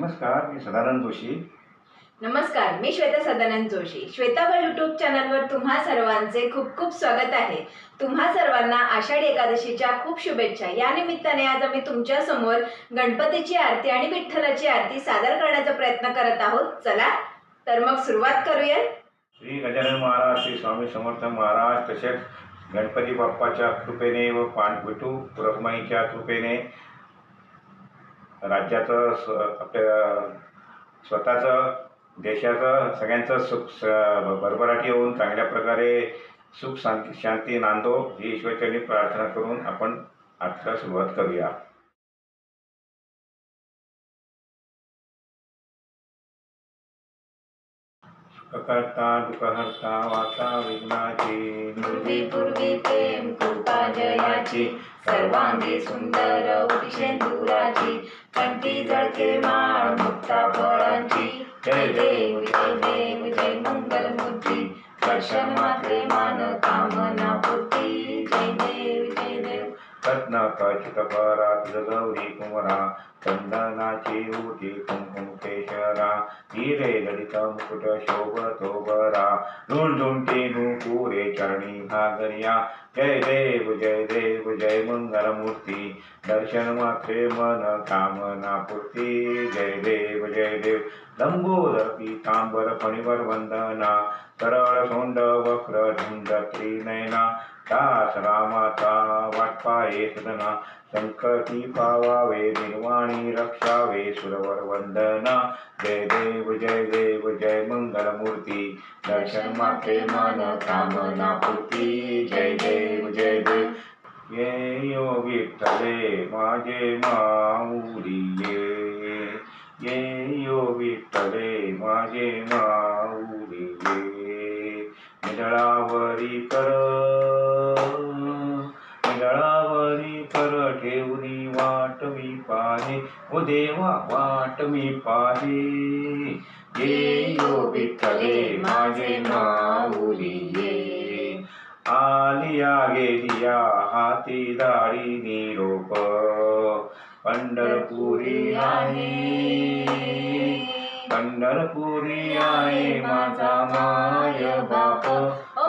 नमस्कार मी सदानंद जोशी. नमस्कार मी श्वेता सदानंद जोशी. श्वेताबळ युट्यूब चॅनलवर तुम्हा सर्वांचे खूप खूप स्वागत आहे. तुम्हा सर्वांना आषाढी एकादशीच्या खूप शुभेच्छा. या निमित्ताने आज आम्ही तुमच्यासमोर गणपतीची आरती आणि विठ्ठलाची आरती सादर करण्याचा प्रयत्न करत आहोत. चला तर मग सुरुवात करूया श्री गजानन महाराज श्री स्वामी समर्थ महाराज तसेच गणपती बाप्पाच्या कृपेने व पान विठू रखमाईच्या कृपेने राज्याचं स आपल्या स्वतःचं देशाचं सगळ्यांचं सुख स भरभराटी होऊन चांगल्या प्रकारे सुख शांती शांती नांदो ही ईश्वरचरणी प्रार्थना करून आपण आजच्या सुरुवात करूया. सुखकर्ता दुःखहर्ता वाचा विघ्नाची पूर्वी पूर्वी प्रेम कृपा जयाची सर्वांगी सुंदर उपिशेंदुराची कंठी जळते माळ मुक्ता फळांची. जय देव जय देव जय मंगल मूर्ती दर्शन मात्रे मान कामना पुती जय देव जय देव. रत्न खचित परात गौरी कुमरा चंदनाची उटी कुंकुम केशरा. हिरे ललित मुकुट शोभतो बरा. रुंडुंटी नुपुरे चरणी घागरिया जय देव जय देव जय मंगलमूर्ती. दर्शन मात्रे मन कामना पूर्ती. जय देव जय देव. लंबोदर पीतांबर फणिवर वंदना. सरळ सोंड वक्र धुंद त्रिनयना. दास रामाचा वाटपाये सदना. संकटी पावावे निर्वाणी रक्षावे सुरवर वंदना. जय देव जय देव जय मंगलमूर्ती. दर्शन माते मन कामना पूर्ती. जय देव. जय देव ये यो विठ्ठले माझे माऊली ये ये विठ्ठले माझे माऊली ये निधळावरी कर निधळावरी कर ठेवली वाट मी पाहे, ओ देवा वाट मी पाहे। ये यो विठ्ठले माझे माऊली ये गेलिया हाती दाढी निरोप पंढरपुरी आहे पंढरपुरी आहे माझा माय बाप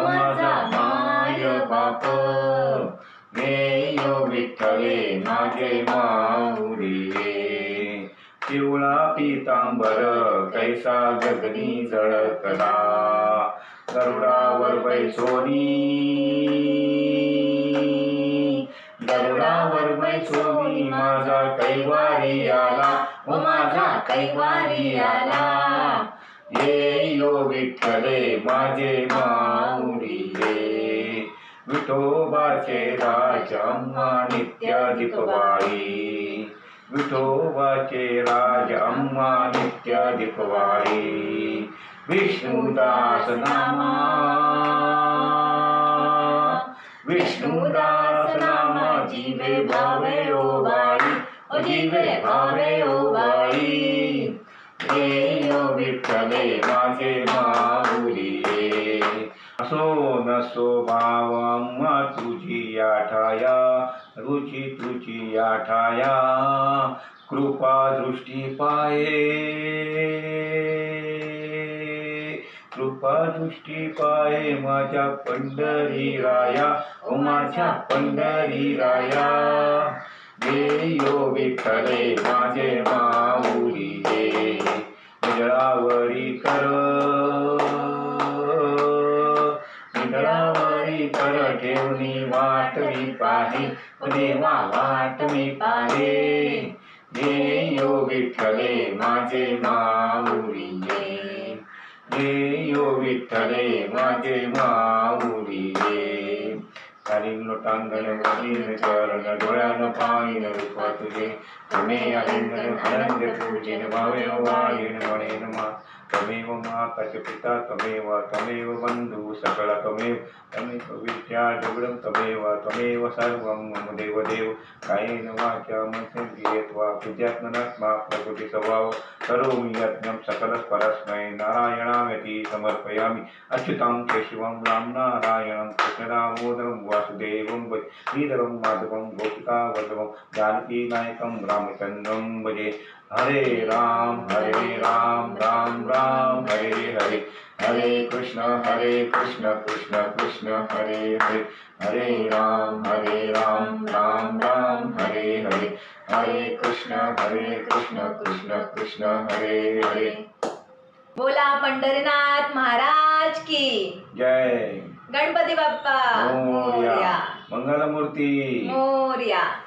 माझा माय बाप यो विठ्ठले माझे माऊरी पिवळा पितांबर कैसा जगनी जळकला गरुडावर बैसोनी गरुडावर बैसोनी माझा कैवारी आला, ओ माझा कैवारी आला। ये यो विठ्ठले, माझे माऊली विठोबाचे राज नित्य दीपवाळी विठोबाचे राज अम्मा नित्य दीपवाळी विष्णुदास नामा विष्णुदास नामा जीवे भावे ओ बाई ओ जीवे भावे ओ बाई हे यो विठ्ठले माझे माऊली ये. असो नसो भाव तुझी आठाया, रुची तुझी आठाया, कृपा दृष्टी पाये। कृपा दृष्टी पाये माझ्या पंढरी राया ओ माझ्या पंढरी राया ये यो विठ्ठले माझे माऊली ये निळावरी कर. निळावरी कर ठेवणी वाट मी पाहे देवा वाट मी पाहे. जे यो विठ्ठले माझे माऊली ये ये कालीन लोटांगण वदीन चरण डोळ्यान पाहिन रूप तुझे तुमे अलिंगन अनंत पूजिन भावे वाळीन म्हणेन मा. त्वमेव माताच पिता त्वमेव त्वमेव बंधू सकळ त्वमेव त्वमेव विद्या जगडं त्वमेव त्वमेव सर्वं मम देवदेव. कायेन वाचा मनसेन्द्रियत्वा विद्यात्मनात्मा प्रकृती स्वभाव. करोमि यज्ञं सकलस्परस्मै नारायणामिति समर्पयामि। अच्युतं केशवं राम नारायणं कृष्णदामोदरं वासुदेवं भज, श्रीधरं माधवं गोपिकावल्लभं जानकीनायकं रामचन्द्रं भजे। हरे राम हरे राम राम राम, हरे हरे। हरे कृष्ण हरे कृष्ण कृष्ण कृष्ण, हरे हरे। हरे राम हरे राम राम राम, हरे हरे। हरे कृष्ण हरे कृष्ण कृष्ण कृष्ण हरे हरे. बोला पंढरीनाथ महाराज की. जय. गणपती बाप्पा. मोर्या. मंगलमूर्ती. मोरया.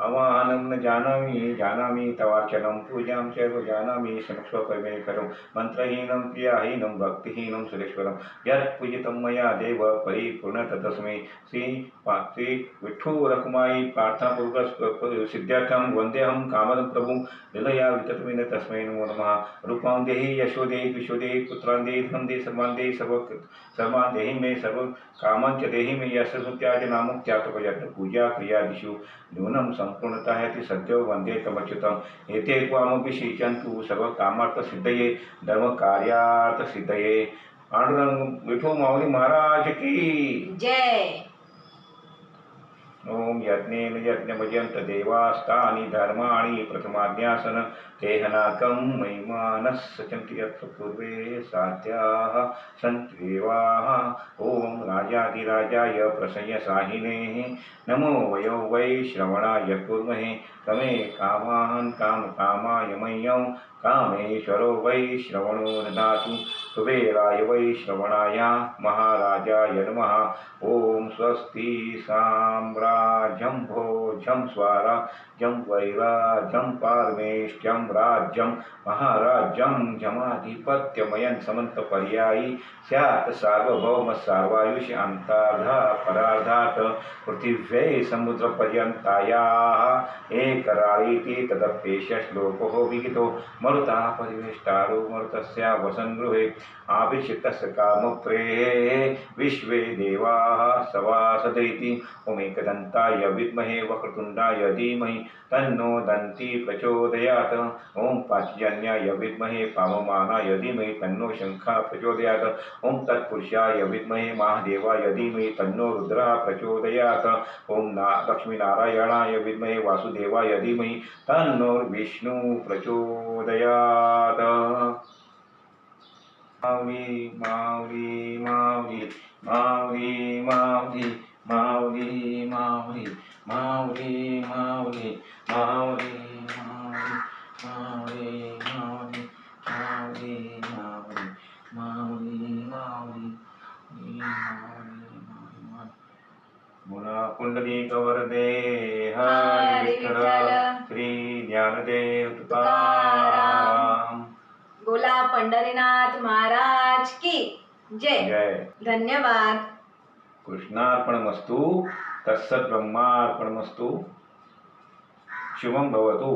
अवाहनं न जानामि जानामि, तवार्चनं पूजां च जानामि समक्ष्वकर्मे करों। मन्त्रहीनं क्रियाहीनं, भक्तिहीनं, सुरेश्वरं। यत् पूजितं मया देव परिपूर्ण तस्मै श्री श्री विठ्ठू रखुमाई प्रार्थनापूर्वक सिद्ध्यार्थं वन्देऽहं कामदं प्रभुं हृदया विततमेन तस्मै नमो नमः। रूपां देहि, यशो देहि विश्व देहि पुत्रान् देहि धनं देहि सर्वान् देहि सर्व सर्वान् देहि मे, सर्व कामांच देहि मे। यस्य त्याज नाम त्यागपयत् पूजा क्रियादिषु। न्यूनं सम्पूर्णतः इति सद्यो वंदे तमच्युतम्। एते त्वामपि सिञ्चन्तु सर्वकामार्थसिद्धये धर्मकार्यार्थसिद्धये। पांडुरंग विठो माऊली महाराज की जय। ओम यज्ञेन यज्ञमजन्त देवास्तानि धर्माणि प्रथमाज्ञासन तेहनाकं महिमानः सचन्ति यत्र पूर्वे साध्याः, सन्ति नमो वयो वै श्रवणाय कुर्महे। तमे कामान् कामकामाय मह्यं, कामेश्वरो वै श्रवणो ददातु। कुबेराय वै श्रवणाय महाराजाय नमः। ॐ स्वस्ति साम्राज्यं भोजं स्वराज्यं वैराज्यं पारमेष्ट्यं राज्यं महाराज्यं जमाधिपत्यमयं समन्तपर्यायी स्यात् सार्वभौम सार्वायुष अन्तार्धा परार्धात् पृथिव्यै समुद्रपर्यन्तायाः। एकराळीति तदप्येष श्लोको विहितो। मरुता परिवेष्टारो मरुतस्य वसङ्गृहे आविशितस्य कामप्रेः विश्वे देवाः सवासदैति। ओमेकदन्ताय विद्महे वक्रतुण्डाय धीमहि। तन्नो दन्ती प्रचोदयात्। ॐ पाचजन्याय विद्महे पावमानाय धीमहि तन्नो शङ्खः प्रचोदयात्। ॐ तत्पुरुषाय विद्महे महादेवाय धीमहि तन्नो रुद्रः प्रचोदयात्। ॐ ना, लक्ष्मीनारायणाय विद्महे वासुदेवाय धीमहि तन्नो विष्णु प्रचोदयात्। माऊली माऊली माऊली माऊली माऊली माऊली माऊली माऊली माऊली माऊली మావే మావే మావే మావే మావే మావే మునా పుండరీకవరదే హరి శ్రీ జ్ఞానదేవ్ बोला पंढरीनाथ महाराज की जय जय धन्यवाद कृष्णार्पणमस्तु तत्सद्ब्रह्मार्पणमस्तु शुभं भवतु